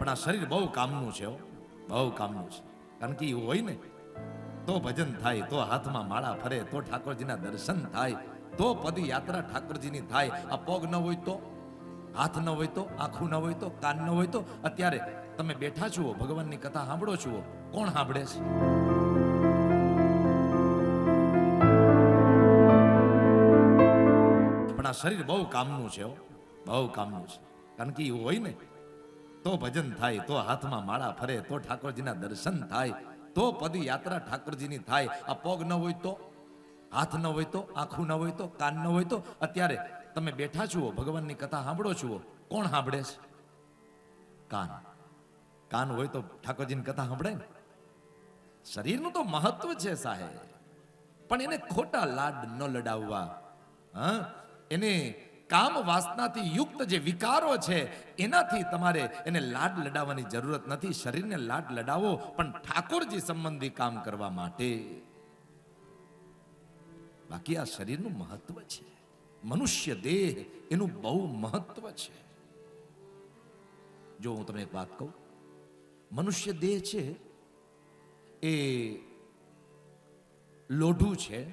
પણ આ શરીર બહુ કામનું છે. બહુ કામનું છે કારણ કે એ હોય ને, તો ભજન થાય, તો હાથમાં માળા ફરે, તો ઠાકોરજીના દર્શન થાય, તો પદયાત્રા ઠાકોરજીની થાય આ પગ ન હોય તો, હાથ ન હોય તો, આંખું ન હોય તો, કાન ન હોય તો, અત્યારે તમે બેઠા છો ભગવાનની કથા સાંભળો છો કોણ સાંભળે છે પણ આ શરીર બહુ કામનું છે. બહુ કામનું છે કારણ કે એ હોય ને તો ભજન થાય, તો હાથમાં માળા ફરે, તો ઠાકોરજીના દર્શન થાય, તો પદયાત્રા ઠાકોરજીની થાય. આ પગ ન હોય તો, હાથ ન હોય તો, આંખું ન હોય તો, કાન ન હોય તો, અત્યારે તમે બેઠા છુઓ ભગવાનની કથા સાંભળો છુઓ કોણ સાંભળે છે? કાન. કાન હોય તો ઠાકોરજીની કથા સાંભળે ને? શરીરનું તો મહત્વ છે સાહેબ. પણ એને ખોટા લાડ ન લડાવવા. હા? એને કામ વાસનાથી યુક્ત જે વિકારો છે, એનાથી તમારે એને લાડ લડાવવાની જરૂરત નથી. શરીરને લાડ લડાવો, પણ ઠાકોરજી સંબંધી કામ કરવા માટે. બાકી આ શરીરનું મહત્વ છે. મનુષ્ય દેહ એનું બહુ મહત્વ છે. જો હું તમને એક વાત કહું, મનુષ્ય દેહ છે, એ લોઢું છે,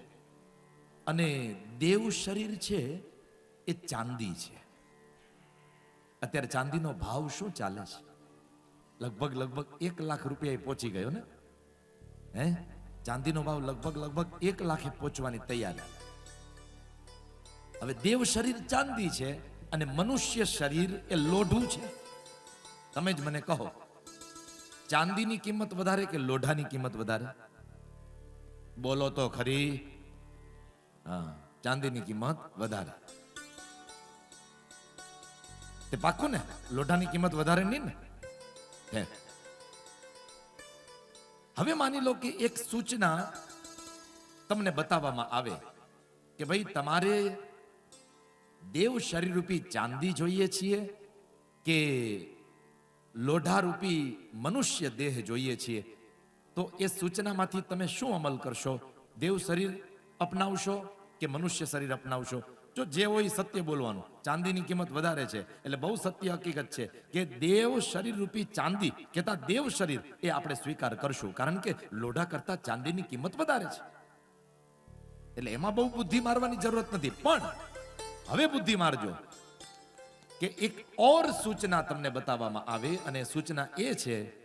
અને દેવ શરીર છે એ ચાંદી છે. અત્યારે ચાંદીનો ભાવ શું ચાલે છે? લગભગ લગભગ એક લાખ રૂપિયા પહોંચી ગયો ને? હે? ચાંદીનો ભાવ લગભગ લગભગ એક લાખે પહોંચવાની તૈયારી. હવે દેવ શરીર ચાંદી છે અને મનુષ્ય શરીર એ લોઢું છે. તમે જ મને કહો, ચાંદીની કિંમત વધારે કે લોઢાની કિંમત વધારે? બોલો તો ખરી. હા, ચાંદીની કિંમત વધારે. તે પાકું ને લોઢાની કિંમત વધારે નહીં ને? હવે માની લો કે એક સૂચના તમને બતાવવામાં આવે કે ભાઈ તમારે દેવ શરીરરૂપી ચાંદી જોઈએ છીએ કે લોઢારૂપી મનુષ્ય દેહ જોઈએ છીએ? તો એ સૂચનામાંથી તમે શું અમલ કરશો? દેવ શરીર અપનાવશો? કે મનુષ્ય શરીર અપનાવશો? જો જે હોય સત્ય બોલવાનું. ચાંદીની કિંમત વધારે છે, એટલે બહુ સત્ય હકીકત છે કે દેવ શરીર રૂપી ચાંદી કહેતા દેવ શરીર એ આપણે સ્વીકાર કરશું. કારણ કે લોઢા કરતા ચાંદીની કિંમત વધારે છે. એટલે એમાં બહુ બુદ્ધિ મારવાની જરૂરત નથી. પણ હવે બુદ્ધિ મારજો કે એક ઓર સૂચના તમને બતાવવામાં આવે અને સૂચના એ છે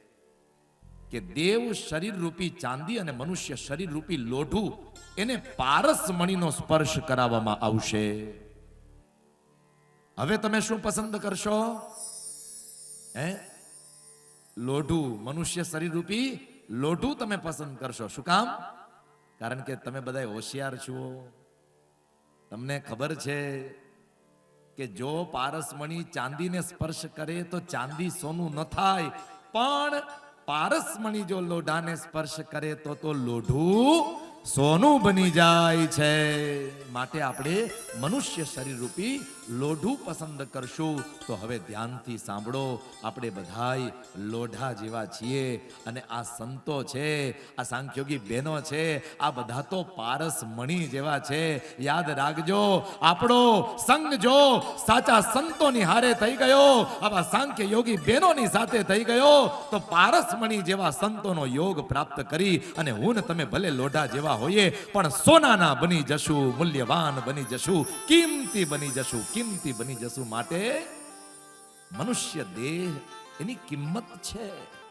કે દેવ શરીર રૂપી ચાંદી અને મનુષ્ય શરીર રૂપી લોઢું એને પારસ મણીનો સ્પર્શ કરાવવામાં આવશે. હવે તમે શું પસંદ કરશો? હે? લોઢું, મનુષ્ય શરીર રૂપી લોઢું તમે પસંદ કરશો. શું કામ? કારણ કે તમે બધા હોશિયાર છો. તમને ખબર છે કે જો પારસમણી ચાંદીને સ્પર્શ કરે તો ચાંદી સોનું ન થાય. પણ પારસમણી જો લોઢાને સ્પર્શ કરે તો તો લોઢું સોનું બની જાય છે. માટે આપણે મનુષ્ય શરીર રૂપી લોઢું પસંદ કરશું. તો હવે ધ્યાનથી સાંભળો. આપણે બધાય લોઢા જેવા છીએ અને આ સંતો છે, આ સાંખ્યોગી બહેનો છે, આ બધા તો પારસ મણી જેવા છે. યાદ રાખજો, આપણો સંગ જો સાચા સંતોની હારે થઈ ગયો, આવા સાંખ્ય યોગી બહેનોની સાથે થઈ ગયો, તો પારસ મણી જેવા સંતોનો યોગ પ્રાપ્ત કરી અને હું તમે ભલે લોઢા જેવા હોઈએ, પણ સોનાના બની જશું, મૂલ્યવાન બની જશું, કિંમતી બની જશું, કિંમતી બની જશું માટે મનુષ્ય દેહ એની કિંમત છે.